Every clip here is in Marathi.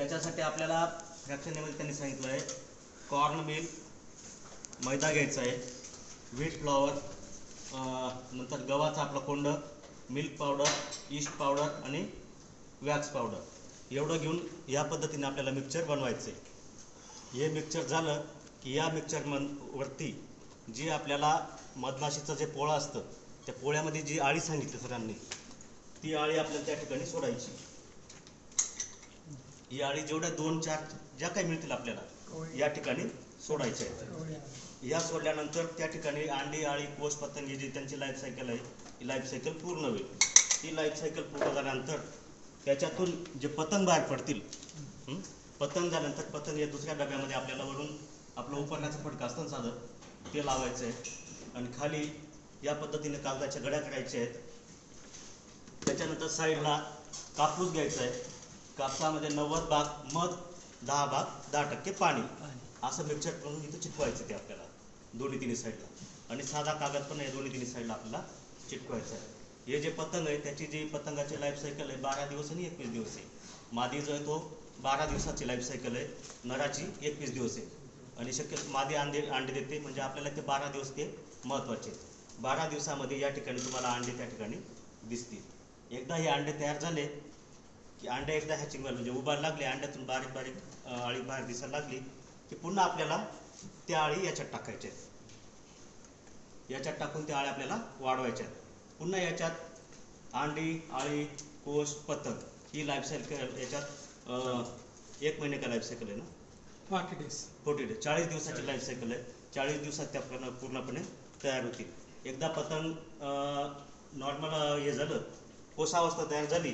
त्याच्यासाठी आपल्याला फ्रॅक्शनमध्ये त्यांनी सांगितलं आहे कॉर्न मिल मैदा घ्यायचा आहे व्हीट फ्लॉवर नंतर गव्हाचा आपला कोंड मिल्क पावडर ईस्ट पावडर आणि वॅक्स पावडर एवढं घेऊन या पद्धतीने आपल्याला मिक्सचर बनवायचं. आहे हे मिक्सचर झालं की या मिक्सचर मन वरती जी आपल्याला मधमाशीचं जे पोळं असतं त्या पोळ्यामध्ये जी आळी सांगितली सरांनी ती आळी आपल्याला त्या ठिकाणी सोडायची. ही आळी जेवढ्या दोन चार ज्या काही मिळतील आपल्याला या ठिकाणी सोडायच्या आहेत. या सोडल्यानंतर त्या ठिकाणी अंडी आळी कोष पतंगी जी त्यांची लाईफ सायकल आहे ही लाईफ सायकल पूर्ण होईल. ती लाईफ सायकल पूर्ण झाल्यानंतर त्याच्यातून जे पतंग बाहेर पडतील? पतंग झाल्यानंतर पतंग या दुसऱ्या डब्यामध्ये आपल्याला वरून आपलं उपरण्याचं फडकं असतं साधं ते लावायचं आहे. आणि खाली या पद्धतीने कागदाच्या गड्या करायच्या आहेत. त्याच्यानंतर साईडला कापूस घ्यायचा आहे. कापसामध्ये नव्वद भाग मध दहा भाग दहा टक्के पाणी. असं मिक्सर करून इथं चिटकवायचं ते आपल्याला दोन्ही तिन्ही साईडला. आणि साधा कागद पण आहे दोन्ही तिन्ही साईडला आपल्याला चिटकवायचं आहे. हे जे पतंग आहे त्याची जी पतंगाची लाईफ सायकल आहे बारा दिवस आणि एकवीस दिवस आहे. मादी जो आहे तो बारा दिवसाची लाईफ सायकल आहे नराची एकवीस दिवस आहे. आणि शक्यतो मादी अंडे अंडे देते म्हणजे आपल्याला ते बारा दिवस ते महत्त्वाचे बारा दिवसामध्ये या ठिकाणी तुम्हाला अंडे त्या ठिकाणी दिसतील. एकदा हे अंडे तयार झाले की अंडे एकदा हॅचिंग व्हायला म्हणजे उभार लागले अंड्यातून बारीक बारीक अळी बाहेर दिसायला लागली की पुन्हा आपल्याला त्या अळी याच्यात टाकायच्या याच्यात टाकून त्या अळ्या आपल्याला वाढवायच्या आहेत. पुन्हा याच्यात अंडी अळी कोश पतंग ही लाईफ सायकल याच्यात एक महिने का लाईफ सायकल आहे ना? फॉर्टी डेज फोर्टी डेज चाळीस दिवसाची लाईफ सायकल आहे. चाळीस दिवसात त्या पूर्ण पूर्णपणे तयार होतील. एकदा पतंग नॉर्मल हे झालं कोसावस्था तयार झाली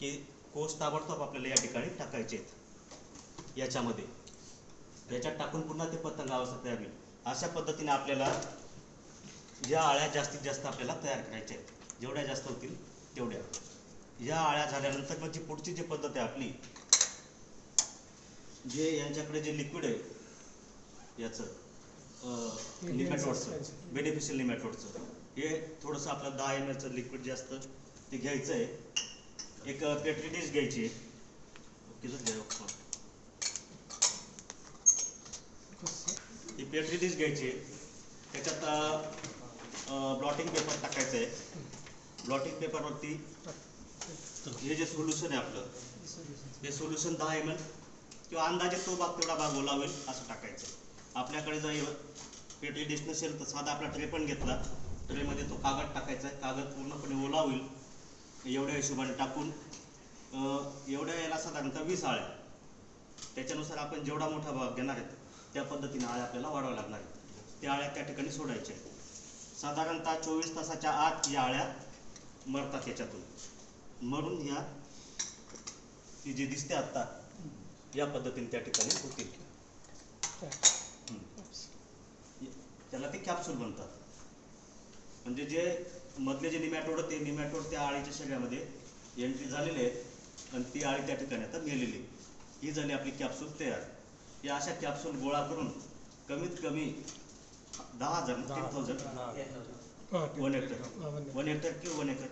की कोस ताबडतोब आपल्याला या ठिकाणी टाकायचे आहेत. याच्यामध्ये. याच्यात टाकून पुन्हा ते पतंग अवस्था तयार होईल. अशा पद्धतीने आपल्याला या आळ्या जास्तीत जास्त आपल्याला तयार करायच्या आहेत. जेवढ्या जास्त होतील तेवढ्या. या आळ्या झाल्यानंतर मग जी पुढची जी पद्धत आहे आपली जे यांच्याकडे जे लिक्विड आहे याचं निमॅटोडचं बेनिफिशियल निमॅटोडचं हे थोडंसं आपलं दहा एम एलचं लिक्विड जे असतं ते घ्यायचं आहे. एक पेट्री डिश घ्यायची आहे. ही पेट्री डिश घ्यायची आहे. त्याच्यात ब्लॉटिंग पेपर टाकायचं आहे. ब्लॉटिंग पेपरवरती हे जे सोल्युशन आहे आपलं हे सोल्युशन दहा एम एल किंवा अंदाजे तो भाग तेवढा भाग ओला होईल असं टाकायचं. आपल्याकडे जर पेटली डिश नसेल तर साधा आपला ट्रे पण घेतला. ट्रेमध्ये तो कागद टाकायचा आहे. कागद पूर्णपणे ओला होईल एवढ्या हिशोबाने टाकून अं, एवढ्या याला साधारणतः वीस आळ्या त्याच्यानुसार आपण जेवढा मोठा भाग घेणार आहेत त्या पद्धतीने आळ्या आपल्याला वाढवाव्या लागणार आहेत. त्या आळ्या त्या ठिकाणी सोडायच्या साधारणतः चोवीस तासाच्या आत या आळ्या मरतात याच्यातून. मरून ह्या ती जी दिसते आत्ता या पद्धतीने त्या ठिकाणी होतील. त्याला ते कॅप्सूल बनतात म्हणजे जे मधले जे निमॅटोड ते निमॅटोड त्या आळीच्या शरीरामध्ये एंट्री झालेले आहेत आणि ती आळी त्या ठिकाणी आता मेलेली आहे. ही झाली आपली कॅप्सूल तयार. या अशा कॅप्सूल गोळा करून कमीत कमी दहा हजार ten thousand one hectare one hectare किंवा वन एकर?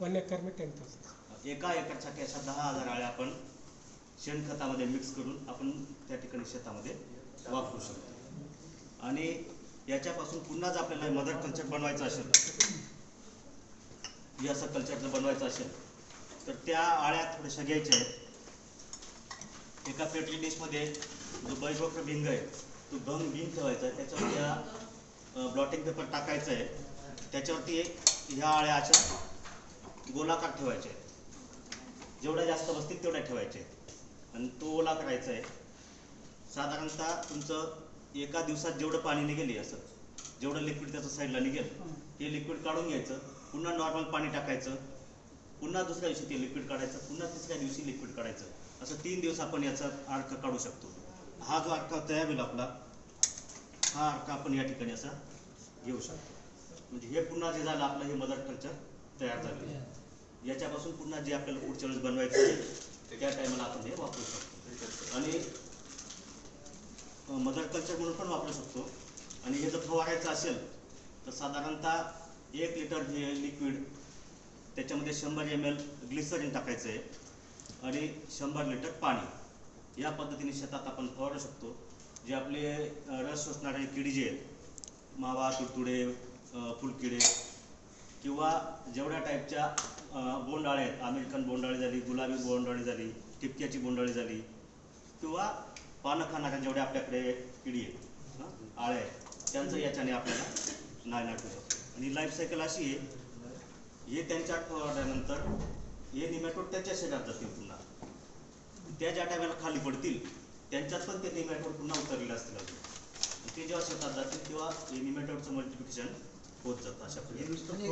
वन एकर में टेन थाउजंड एका एकरसाठी अशा दहा हजार आळ्या आपण शेणखतामध्ये मिक्स करून आपण त्या ठिकाणी शेतामध्ये वापरू शकतो. आणि याच्यापासून पुन्हा जर आपल्याला मदर कल्चर बनवायचं असेल असं कल्चर बनवायचं असेल तर त्या आळ्या थोड्याशा घ्यायच्या आहेत. एका पेटली डिशमध्ये जो बैजवक्र भिंग आहे तो दोन भिंग ठेवायचा आहे. त्याच्यावरती हा ब्लॉटिंग पेपर टाकायचा आहे. त्याच्यावरती एक ह्या आळ्या अशा गोलाकार ठेवायचे आहेत. जेवढ्या जास्त बसतील तेवढ्या ठेवायचे आहेत. आणि तो ओला करायचा आहे. साधारणतः तुमचं एका दिवसात जेवढं पाणी निघेल असं जेवढं लिक्विड त्याचं साईडला निघेल हे. लिक्विड काढून घ्यायचं पुन्हा नॉर्मल पाणी टाकायचं पुन्हा दुसऱ्या दिवशी ते लिक्विड काढायचं पुन्हा तिसऱ्या दिवशी लिक्विड काढायचं. असं तीन दिवस आपण याचा अर्क काढू शकतो. हा जो अर्क तयार होईल आपला हा अर्क आपण या ठिकाणी असा घेऊ शकतो. म्हणजे हे पुन्हा जे झालं आपलं हे मदर कल्चर तयार झालं. याच्यापासून पुन्हा जे आपल्याला पुढच्या वेळेस बनवायचं आहे त्या टायमाला आपण हे वापरू शकतो. आणि मदर कल्चर म्हणून पण वापरू शकतो. आणि हे जर फवारायचं असेल तर साधारणतः एक लिटर हे लिक्विड त्याच्यामध्ये शंभर एम एल ग्लिसरीन टाकायचं आहे आणि शंभर लिटर पाणी. या पद्धतीने शेतात आपण फवारू शकतो. जे आपले रस शोषणारे किडी जे आहेत मावा तुडतुडे फुलकिडे किंवा जेवढ्या टाईपच्या बोंडाळे आहेत अमेरिकन बोंडाळी झाली गुलाबी बोंडाळी झाली टिपक्याची बोंडाळी झाली किंवा पानं खाणाऱ्या जेवढ्या आपल्याकडे किडी आहेत आळे आळ्या आहेत त्यांचं याच्याने आपल्याला नाही नाटू आणि लाईफ सायकल अशी आहे हे त्यांच्या आठवड्यानंतर हे निमॅटोड त्याच्या शरीरात जातील पुन्हा. त्या ज्या टायमाला खाली पडतील त्यांच्यात पण ते निमॅटोड पुन्हा उतरलेले असतील अजून. ते जेव्हा शेतात जातील तेव्हा हे निमॅटोडचं मल्टिप्लिकेशन होत जातं अशा पद्धतीने